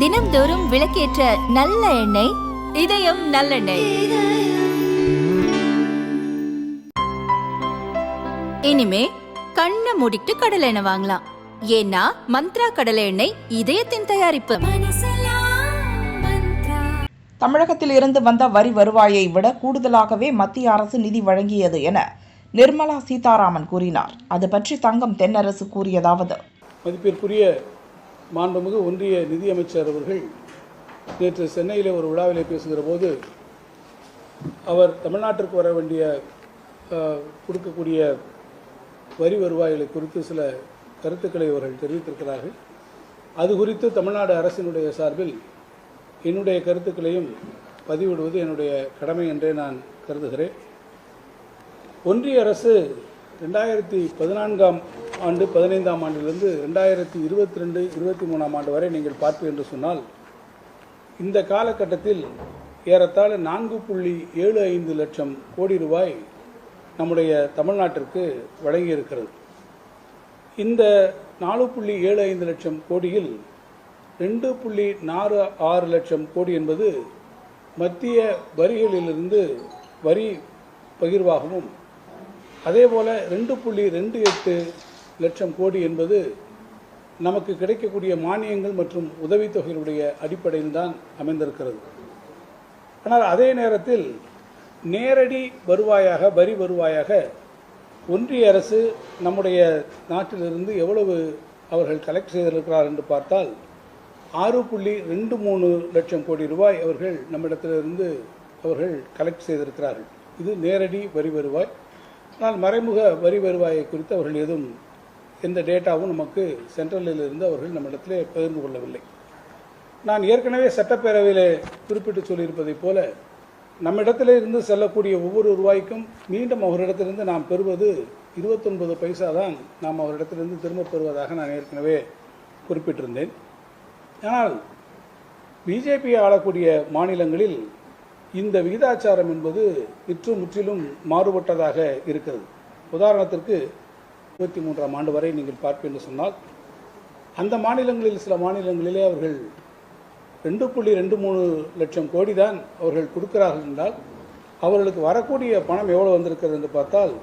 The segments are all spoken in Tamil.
தினம்தோறும் விளக்கேற்ற நல்ல எண்ணெய் இதயம் நல்லெண்ணெய். இனிமே கண்ணை மூடிட்டு கடலை எண்ணெய் வாங்கலாம். ஏன்னா மந்த்ரா கடலை எண்ணெய் இதயத்தின் தயாரிப்பு. தமிழகத்தில் இருந்து வந்த வரி வருவாயை விட கூடுதலாகவே மத்திய அரசு நிதி வழங்கியது என நிர்மலா சீதாராமன் கூறினார். அது பற்றி தங்கம் தென்னரசு கூறியதாவது மதிப்பிற்குரிய மாண்புமிகு ஒன்றிய நிதியமைச்சர் அவர்கள் நேற்று சென்னையில் ஒரு விழாவிலே பேசுகிற போது அவர் தமிழ்நாட்டிற்கு வர வேண்டிய கொடுக்கக்கூடிய வரி வருவாய்களை குறித்து சில கருத்துக்களை அவர்கள் தெரிவித்திருக்கிறார்கள். அது குறித்து தமிழ்நாடு அரசினுடைய சார்பில் என்னுடைய கருத்துக்களையும் பதிவிடுவது என்னுடைய கடமை என்றே நான் கருதுகிறேன். ஒன்றிய அரசு ரெண்டாயிரத்தி பதினான்காம் ஆண்டு பதினைந்தாம் ஆண்டிலிருந்து ரெண்டாயிரத்தி இருபத்தி ரெண்டு இருபத்தி மூணாம் ஆண்டு வரை நீங்கள் பார்ப்பு என்று சொன்னால் இந்த காலகட்டத்தில் ஏறத்தாழ நான்கு புள்ளி ஏழு ஐந்து லட்சம் கோடி ரூபாய் நம்முடைய தமிழ்நாட்டிற்கு வழங்கியிருக்கிறது. இந்த நாலு புள்ளி ஏழு ஐந்து லட்சம் கோடியில் ரெண்டு புள்ளி நாலு ஆறு லட்சம் கோடி என்பது மத்திய வரிகளிலிருந்து வரி பகிர்வாகவும் அதேபோல் ரெண்டு புள்ளி ரெண்டு எட்டு லட்சம் கோடி என்பது நமக்கு கிடைக்கக்கூடிய மானியங்கள் மற்றும் உதவித்தொகைகளுடைய அடிப்படையில் தான் அமைந்திருக்கிறது. ஆனால் அதே நேரத்தில் நேரடி வருவாயாக வரி வருவாயாக ஒன்றிய அரசு நம்முடைய நாட்டிலிருந்து எவ்வளவு அவர்கள் கலெக்ட் செய்திருக்கிறார் என்று பார்த்தால் ஆறு புள்ளி ரெண்டு மூணு லட்சம் கோடி ரூபாய் அவர்கள் நம்மிடத்திலிருந்து அவர்கள் கலெக்ட் செய்திருக்கிறார்கள். இது நேரடி வரி வருவாய். ஆனால் மறைமுக வரி வருவாயை குறித்து அவர்கள் எதுவும் எந்த டேட்டாவும் நமக்கு சென்ட்ரலில் இருந்து அவர்கள் நம்மிடத்தில் பகிர்ந்து கொள்ளவில்லை. நான் ஏற்கனவே சட்டப்பேரவையில் குறிப்பிட்டு சொல்லியிருப்பதைப் போல நம்மிடத்தில் இருந்து செல்லக்கூடிய ஒவ்வொரு ரூபாய்க்கும் மீண்டும் அவரிடத்திலிருந்து நாம் பெறுவது இருபத்தொன்பது பைசா தான் நாம் அவரிடத்திலிருந்து திரும்பப் பெறுவதாக நான் ஏற்கனவே குறிப்பிட்டிருந்தேன். ஆனால் பிஜேபி ஆளக்கூடிய மாநிலங்களில் இந்த விகிதாச்சாரம் என்பது விற்று முற்றிலும் மாறுபட்டதாக இருக்கிறது. உதாரணத்திற்கு இருபத்தி மூன்றாம் ஆண்டு வரை நீங்கள் பார்ப்பீர்கள் என்று சொன்னால் அந்த மாநிலங்களில் சில மாநிலங்களிலே அவர்கள் ரெண்டு புள்ளி ரெண்டு மூணு லட்சம் கோடி தான் அவர்கள் கொடுக்கிறார்கள் என்றால் அவர்களுக்கு வரக்கூடிய பணம் எவ்வளோ வந்திருக்கிறது என்று பார்த்தால்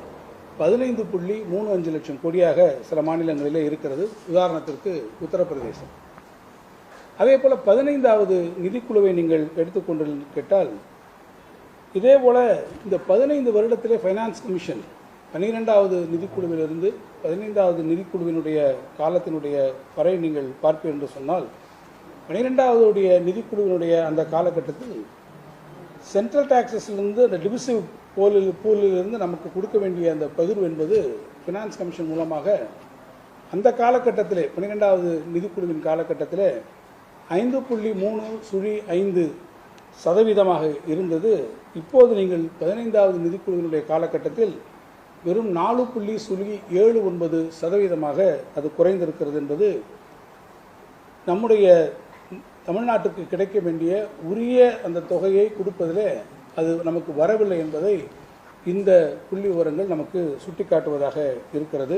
பதினைந்து புள்ளி மூணு அஞ்சு லட்சம் கோடியாக சில மாநிலங்களிலே இருக்கிறது. உதாரணத்திற்கு உத்தரப்பிரதேசம். அதே போல் பதினைந்தாவது நிதிக்குழுவை நீங்கள் எடுத்துக்கொண்டு கேட்டால் இதே போல் இந்த பதினைந்து வருடத்திலே ஃபைனான்ஸ் கமிஷன் பன்னிரெண்டாவது நிதிக்குழுவிலிருந்து பதினைந்தாவது நிதிக்குழுவினுடைய காலத்தினுடைய வரை நீங்கள் பார்ப்பீர்கள் என்று சொன்னால் பன்னிரெண்டாவதுடைய நிதிக்குழுவினுடைய அந்த காலகட்டத்தில் சென்ட்ரல் டாக்ஸஸ்லேருந்து அந்த டிவிசிவ் போலில் பூலிலிருந்து நமக்கு கொடுக்க வேண்டிய அந்த பகிர்வு என்பது ஃபினான்ஸ் கமிஷன் மூலமாக அந்த காலகட்டத்திலே பன்னிரெண்டாவது நிதிக்குழுவின் காலகட்டத்திலே ஐந்து புள்ளி மூணு சுழி ஐந்து சதவீதமாக இருந்தது. இப்போது நீங்கள் பதினைந்தாவது நிதிக்குழுவினுடைய காலகட்டத்தில் வெறும் நாலு புள்ளி சுழி ஏழு ஒன்பது சதவீதமாக அது குறைந்திருக்கிறது என்பது நம்முடைய தமிழ்நாட்டுக்கு கிடைக்க வேண்டிய உரிய அந்த தொகையை கொடுப்பதில் அது நமக்கு வரவில்லை என்பதை இந்த புள்ளி விவரங்கள் நமக்கு சுட்டிக்காட்டுவதாக இருக்கிறது.